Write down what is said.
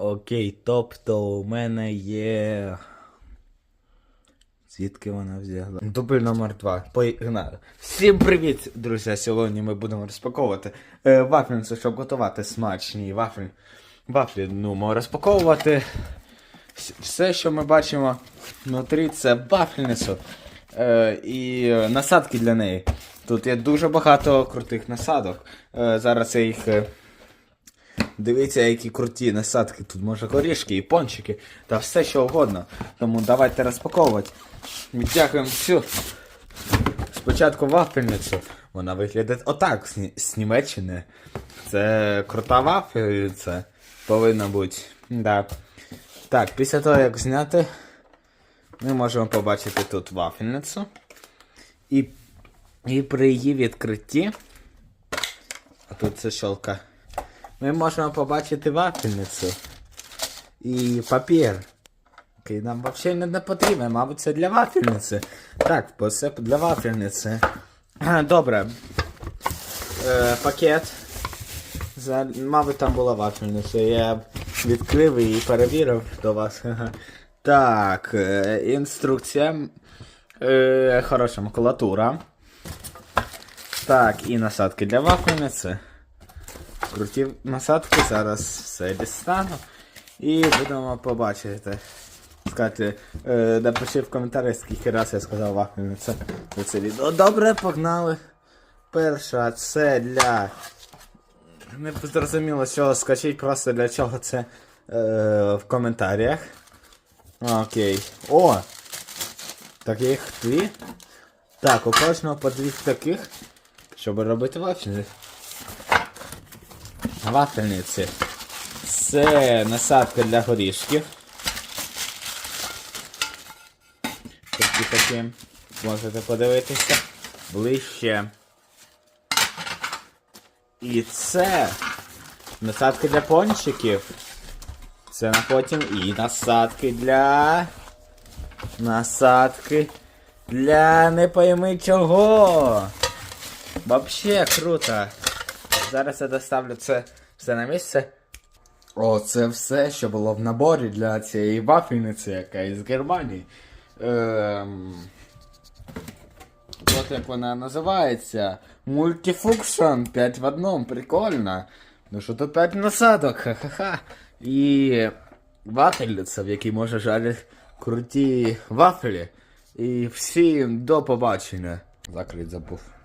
Окей, тобто у мене є. Звідки вона взяла? Дубль номер 2. Погнали. Всім привіт, друзі! Сьогодні ми будемо розпаковувати е, вафельницю, щоб готувати смачні вафлі. Вафлі ну, розпаковувати. Все, що ми бачимо внутрі, це вафельницю е, і е, насадки для неї. Тут є дуже багато крутих насадок. Е, зараз я їх. Дивіться, які круті насадки. Тут може горішки і пончики та все що угодно. Тому давайте розпаковувати. Відтягуємо всю. Спочатку вафельницю. Вона виглядає отак з, з Німеччини. Це крута вафельниця. Повинна бути. Да. Так, після того як зняти, ми можемо побачити тут вафельницю. І, і при її відкритті. А тут це щолка. Ми можемо побачити вафельницю і папір. Який нам взагалі не, потрібен, мабуть, це для вафельниці. Так, це для вафельниці. Добре. Е, пакет. За, мабуть, там була вафельниця. Я відкрив і перевірив до вас. Так, е, інструкція. Е, хороша макулатура. Так, і насадки для вафельниці. Круті насадки, зараз все дістану. І будемо побачити. Сказати, е, напиши в коментарях, скільки раз я сказав вафельниця за це відео. Добре, погнали. Перша це для. Не зрозуміло, що скажіть просто для чого це е, в коментарях. Окей. О! Таких дві. Так, у кожного по дві таких, щоб робити вафельниці вафельниці. Це насадка для горішків. Такі такі. Можете подивитися ближче. І це насадки для пончиків. Це на потім і насадки для. Насадки для не пойми чого. Вообще круто. Зараз я доставлю це все на місце. О, це все, що було в наборі для цієї вафельниці, яка із Германії. Ем... От як вона називається. Multifunction 5 в одному, прикольно. Ну що тут 5 насадок, ха-ха-ха. І вафельниця, в якій може жарити круті вафлі. І всім до побачення. Закрить забув.